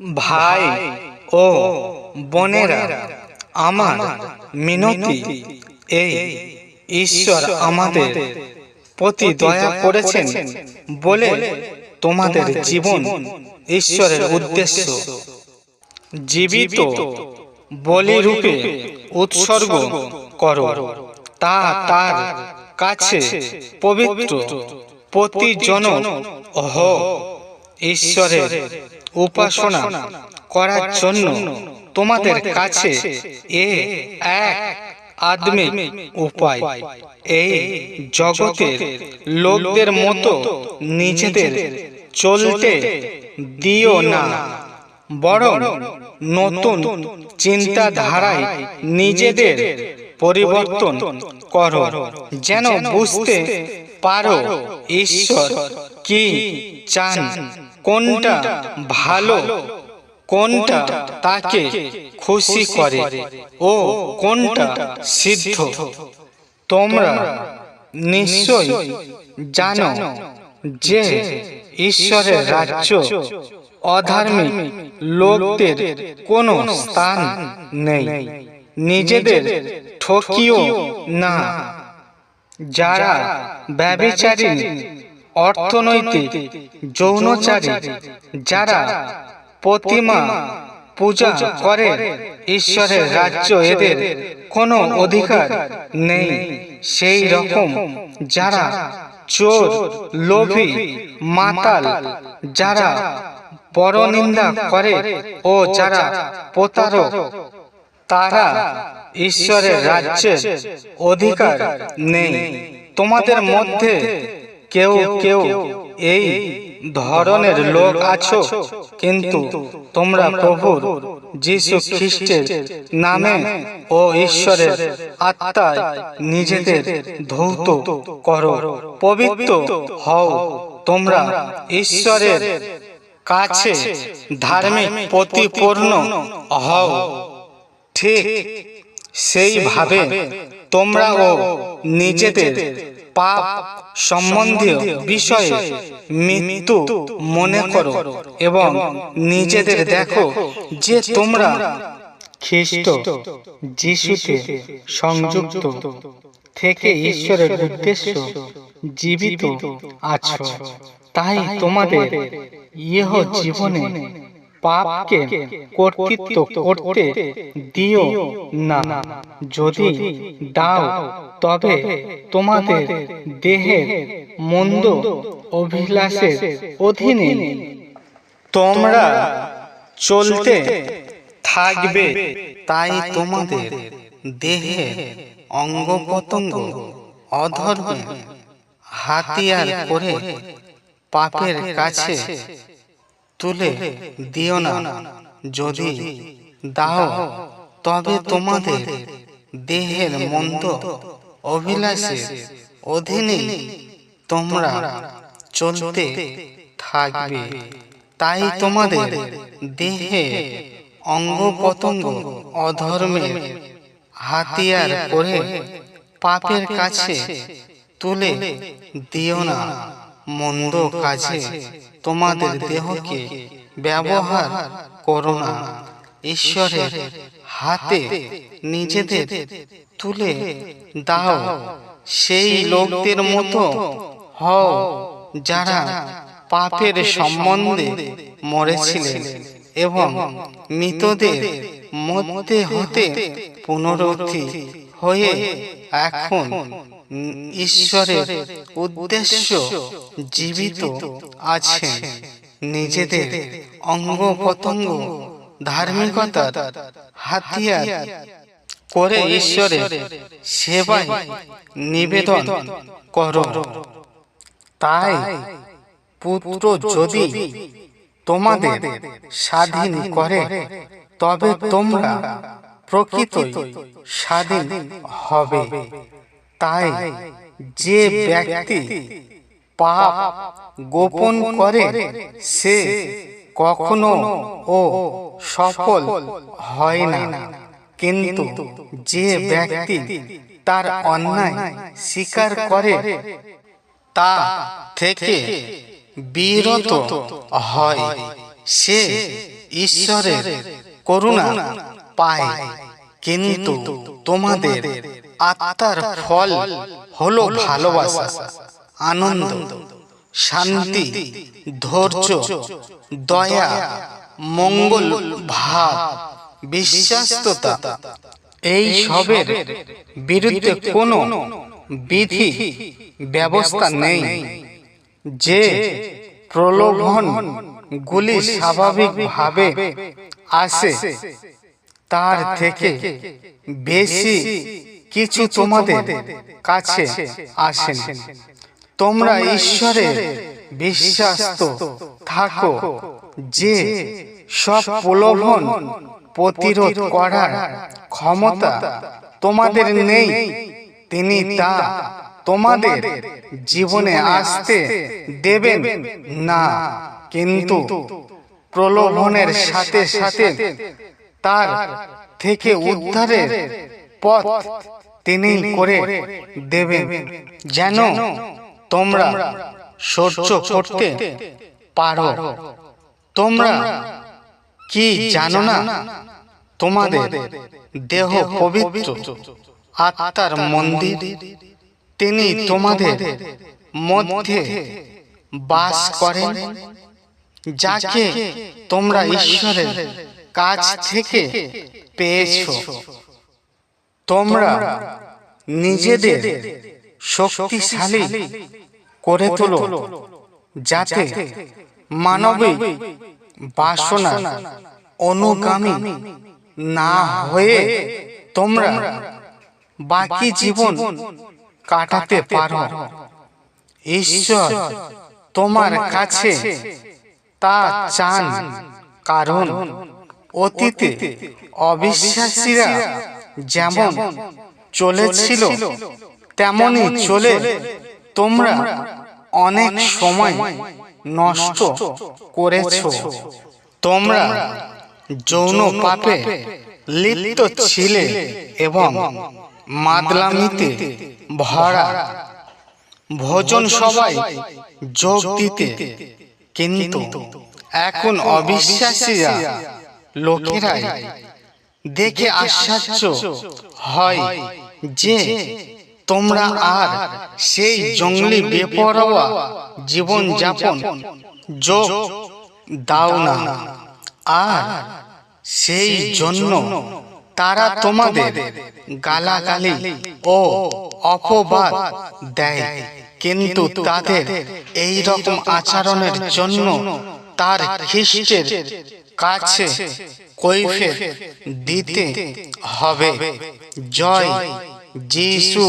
ভাই ও বোনেরা, আমার মিনতি, এই ঈশ্বর আমাদের প্রতি দয়া করেছেন বলে তোমাদের জীবন ঈশ্বরের উদ্দেশ্য। জীবিত বলিরূপে উৎসর্গ করো, তা তার কাছে পবিত্র প্রতিজন হ ঈশ্বরের উপাসনা করার জন্য তোমাদের কাছে এ এক আদমিক উপায়। এই জগতের লোকদের মতো নিজেদের চলতে দিও না। বরং নতুন চিন্তাধারায় নিজেদের পরিবর্তন করো। যেন বুঝতে পারো ঈশ্বর কি চান কোনটা ভালো কোনটা তাকে খুশি করে ও কোনটা সিদ্ধ? তোমরা নিশ্চয় জানো যে ঈশ্বরের রাজ্য অধার্মিক লোকদের কোনো স্থান নেই। নিজেদের ঠকিও না। যারা ব্যবিচারী, অর্থনৈতিক, যৌনচারী, যারা প্রতিমা পূজা করে ঈশ্বরের রাজ্য এদের কোনো অধিকার নেই। সেই রকম যারা চোর, লোভী, মাতাল, যারা পরনিন্দা করে ও যারা প্রতারক তারা ঈশ্বরের রাজ্যের অধিকার নেই। তোমাদের মধ্যে কেউ কেউ এই ধরনের লোক আছো, কিন্তু তোমরা প্রভুর যিশু খ্রিস্টের নামে ও ঈশ্বরের আত্মায় নিজেদের ধৌত করো। পবিত্র হও তোমরা ঈশ্বরের কাছে ধার্মিক প্রতিপূর্ণ হও। ঠিক সেইভাবে তোমরাও নিজেদের পাপ সম্বন্ধীয় বিষয়ে মৃত্যু মনে করো এবং নিজেদের দেখো যে তোমরা খ্রিস্ট যিশুতে সংযুক্ত থেকে ঈশ্বরের উদ্দেশ্য জীবিত আছো। তাই তোমাদের ইহ জীবনে পাপকে কর্তৃত্ব করতে দিও না। যদি দাও, তবে তোমাদের দেহের মন্দ অভিলাষের অধীনে তোমরা চলতে থাকবে, তাই তোমাদের দেহে অঙ্গ প্রত্যঙ্গ অধর্মে হাতিয়ার করে পাপের কাছে তুলে দিও না। যদি দাও, তবে তোমাদের দেহের মন্দ অভিলাষের অধীনে তোমরা চলতে থাকবে। তাই তোমাদের দেহে অঙ্গ প্রত্যঙ্গ অধর্মের হাতিয়ার করে পাপের কাছে তুলে দিও না। মন্দ কাজে তোমাদের দেহকে ব্যবহার করো না। ঈশ্বরের হাতে নিজেদের তুলে দাও। সেই লোকদের মতো হও যারা পাপের সম্বন্ধে মরেছিলেন এবং মৃতদের মধ্যে হতে পুনরুত্থি হয়ে এখন ঈশ্বরের উদ্দেশ্য জীবিত আছেন। নিজেদের অঙ্গ প্রত্যঙ্গ ধার্মিকতার হাতিয়ার করে ঈশ্বরের সেবায় নিবেদন কর। তাই পুত্র যদি তোমাদের স্বাধীন করে, তবে তোমরা প্রকৃত স্বাধীন হবে। তাই যে ব্যক্তি পাপ গোপন করে সে কখনো ও সফল হয় না। কিন্তু যে ব্যক্তি তার অন্যায় স্বীকার করে তা থেকে বিরত হয়। সে ঈশ্বরের করুণা পায়। কিন্তু তোমাদের আত্মার ফল হলো ভালোবাসা, আনন্দ, শান্তি, ধৈর্য, দয়া, মঙ্গল, ভাব, বিশ্বাস্ততা। এই সবের বিরুদ্ধে কোনো বিধি, ব্যবস্থা নেই। যে প্রলোভন গুলি স্বাভাবিকভাবে আসে, তার থেকে বেশি কিছু তোমাদের কাছে আসেন। তোমরা ঈশ্বরের বিশ্বাস্ত থাকো যে সব প্রলোভন প্রতিরোধ করার ক্ষমতা তোমাদের নেই। তিনি তা তোমাদের জীবনে আসতে দেবেন না। কিন্তু প্রলোভনের সাথে সাথে তার থেকে উদ্ধারের পথ তিনি করে দেবেন। যেন তোমরা সহ্য করতে পারো। তোমরা কি জানো না? তোমাদের দেহ পবিত্র। আত্মার মন্দির। তিনি তোমাদের মধ্যে বাস করেন। যাকে তোমরা ঈশ্বরের কাছ থেকে পেয়েছ। তোমরা নিজেদের শক্তিশালী করে তোলো যাতে মানবিক বাসনা অনুগামী না হয়ে তোমরা বাকি জীবন কাটাতে পারো। ঈশ্বর তোমার কাছে তা চান। কারণ অতীতে অবিশ্বাসীরা যেমন চলেছিল তেমনি চলে। তোমরা অনেক সময় নষ্ট করেছ। তোমরা যৌন পাপে লিপ্ত ছিলে এবং মাদলামিতে ভরা। ভোজন সবাই যোগ দিতে। কিন্তু এখন অবিশ্বাসীরা লোকেরাই দেখে আশ্চর্য হয় যে তোমরা আর সেই জঙ্গলি বেপরোয়া জীবন যাপন যোগ দাও না। আর সেই জন্য তারা তোমাদের গালাগালি ও অপবাদ দেয়। কিন্তু তাদের এই রকম আচরণের জন্য তার খ্রিস্টের কাছে কৈফের দিতে হবে। জয় যিশু।